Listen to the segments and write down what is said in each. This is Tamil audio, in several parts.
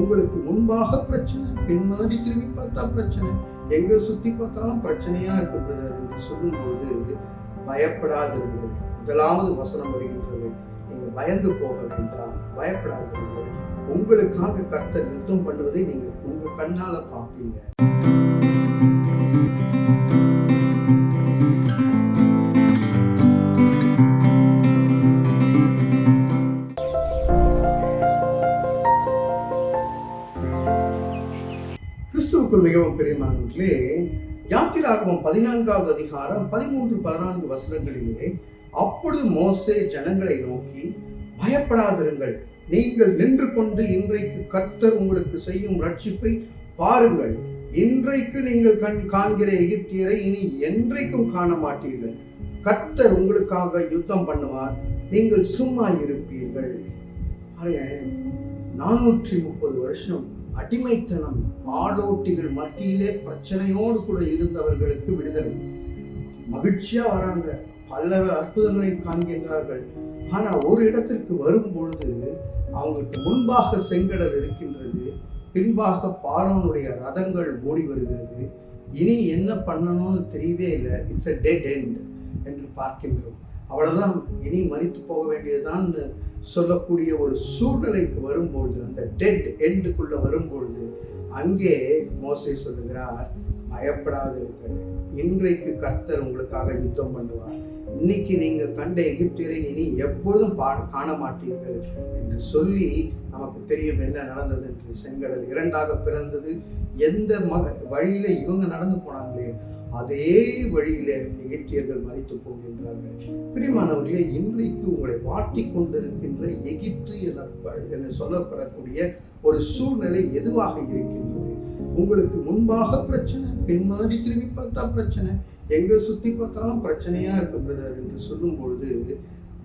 உங்களுக்கு முன்பாக பிரச்சனை பின்னாடி திரும்பி பார்த்தா பிரச்சனை. எங்க சுத்தி பார்த்தாலும் பிரச்சனையா இருக்கு பிரதர் என்று சொல்லும்போது பயப்படாதிருங்கள் முதலாவது வசனம் வருகின்றது. நீங்க பயந்து போக வேண்டாம் பயப்படாதிருங்கள் உங்களுக்காக கர்த்தர் யுத்தம் பண்ணுவதை நீங்க உங்க கண்ணால பார்ப்பீங்க. கிறிஸ்துவுக்குள் மிகவும் பிரியமானவர்களே யாத்திராகமம் பதினான்காவது அதிகாரம் பதிமூன்று பதினான்கு வசனங்களிலே அப்பொழுது மோசே ஜனங்களை நோக்கி பயப்படாதிருங்கள். நீங்கள் நின்று கொண்டு இன்றைக்கு கர்த்தர் உங்களுக்கு செய்யும் ரட்சிப்பை பாருங்கள். இன்றைக்கு நீங்கள் கண் காண்கிற எகிப்தியரை இனி என்றைக்கும் காண மாட்டீர்கள் கர்த்தர் உங்களுக்காக யுத்தம் பண்ணுவார். நீங்கள் சும்மா இருப்பீர்கள். நானூற்றி முப்பது வருஷம் அடிமைத்தனம் ஆளோட்டிகள் மத்தியிலே பிரச்சனையோடு கூட இருந்தவர்களுக்கு விடுதலை. மகிழ்ச்சியா வராங்க. பல அற்புதங்களை காண்கின்றார்கள். ஆனா ஒரு இடத்திற்கு வரும் பொழுது அவங்களுக்கு முன்பாக செங்கடல் இருக்கின்றது. பின்பாக பாரோனுடைய ரதங்கள் ஓடி வருகிறது. இனி என்ன பண்ணணும்னு தெரியவே இல்லை. இட்ஸ் அ டெட் எண்ட் என்று பார்க்கின்றோம். அவ்வளவுதான். இனி மறித்து போக வேண்டியதுதான் சொல்லக்கூடிய ஒரு சூழ்நிலைக்கு வரும்பொழுது அந்த டெட் எண்டுக்குள்ளே வரும்பொழுது அங்கே மோசை சொல்லுகிறார் பயப்படாதிருங்கள். இன்றைக்கு கர்த்தர் உங்களுக்காக யுத்தம் பண்ணுவார். இன்னைக்கு நீங்க கண்ட எகிப்தியரை இனி எப்பொழுதும் பா காண மாட்டீர்கள் என்று சொல்லி நமக்கு தெரியும் என்ன நடந்தது என்று. செங்கடல் இரண்டாக பிறந்தது எந்த மக வழியில இவங்க நடந்து போனாங்களே அதே வழியிலே எகிப்தியர்கள் மறித்து போகின்றார்கள். பிரிமானவர்களே இன்றைக்கு உங்களை வாட்டி கொண்டிருக்கின்ற எகிப்து என என சொல்லப்படக்கூடிய ஒரு சூழ்நிலை எதுவாக இருக்கின்றது உங்களுக்கு முன்பாக பிரச்சனை பின்மாறி திரும்பி பார்த்தா பிரச்சனை. எங்க சுத்தி பார்த்தாலும் பிரச்சனையா இருக்கு பிரதர் என்று சொல்லும் பொழுது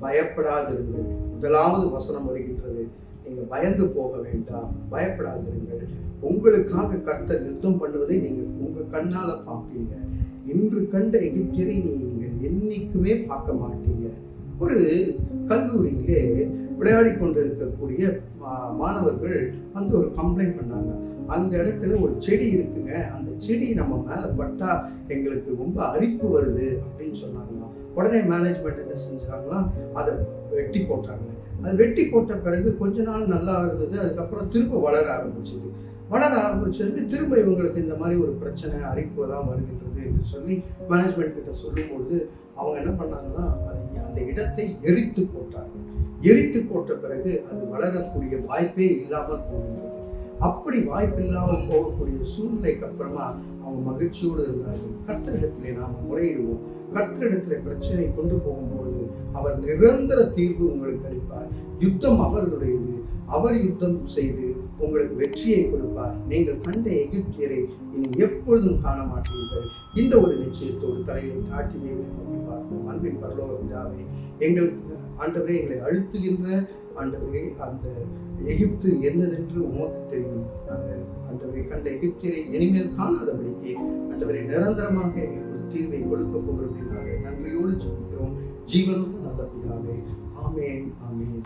பயப்படாதிருங்கள். முதலாவது வசனம் வருகின்றது. நீங்க பயந்து போக வேண்டாம் பயப்படாதிருங்கள். உங்களுக்காக கர்த்தர் யுத்தம் பண்ணுவதை நீங்க உங்க கண்ணால பார்ப்பீங்க. இன்று கண்ட எகிப்தியரை நீங்கள் என்னைக்குமே பார்க்க மாட்டீங்க. ஒரு கல்லூரியிலே விளையாடி கொண்டிருக்கக்கூடிய மா- மாணவர்கள் வந்து ஒரு கம்ப்ளைண்ட் பண்ணாங்க. அந்த இடத்துல ஒரு செடி இருக்குங்க. அந்த செடி நம்ம மேலே பட்டா எங்களுக்கு ரொம்ப அரிப்பு வருது அப்படின்னு சொன்னாங்களாம். உடனே மேனேஜ்மெண்ட் என்ன செஞ்சாங்களாம்? அதை வெட்டி போட்டாங்க. அது வெட்டி போட்ட பிறகு கொஞ்ச நாள் நல்லா இருந்தது. அதுக்கப்புறம் திரும்ப வளர ஆரம்பிச்சது. வளர ஆரம்பிச்சதுக்கு திரும்ப இவங்களுக்கு இந்த மாதிரி ஒரு பிரச்சனை அரிப்பு எல்லாம் வருகின்றது என்று சொல்லி மேனேஜ்மெண்ட் கிட்ட சொல்லும்பொழுது அவங்க என்ன பண்ணாங்கன்னா அந்த இடத்தை எரித்து போட்டாங்க. எரித்து போட்ட பிறகு அது வளரக்கூடிய வாய்ப்பே இல்லாமல் போகின்றது. அப்படி வாய்ப்பு இல்லாமல் போகக்கூடிய சூழ்நிலைக்கு அப்புறமா அவங்க மகிழ்ச்சியோடு இருந்தார்கள். கர்த்தரிடத்திலே நாம் முறையிடுவோம். கர்த்தரிடத்திலே பிரச்சனை கொண்டு போகும்போது அவர் நிரந்தர தீர்வு உங்களுக்கு அளிப்பார். யுத்தம் அவர்களுடையது. அவர் யுத்தம் செய்து உங்களுக்கு வெற்றியை கொடுப்பார். நீங்கள் கண்ட எகிப்தியரை இனி எப்பொழுதும் காண மாட்டீர்கள் இந்த ஒரு நிச்சயத்தோடு தலையை தாட்டி நீங்கள் நோக்கி பார்ப்போம். அன்பின் பரலோக விழாவை எங்களுக்கு ஆண்டவரே எங்களை அழுத்துகின்ற ஆண்டவரே அந்த எகிப்து என்னதென்று உமக்கு தெரியும். நாங்கள் ஆண்டவரை கண்ட எகிப்தியரை இனிமேல் காணாதபடிக்கு ஆண்டவரை நிரந்தரமாக எங்களுக்கு ஒரு தீர்வை கொடுக்க போகிறோம். நன்றியோடு சொல்கிறோம் ஜீவனும் நல்ல பிதாவே ஆமேன் ஆமேன்.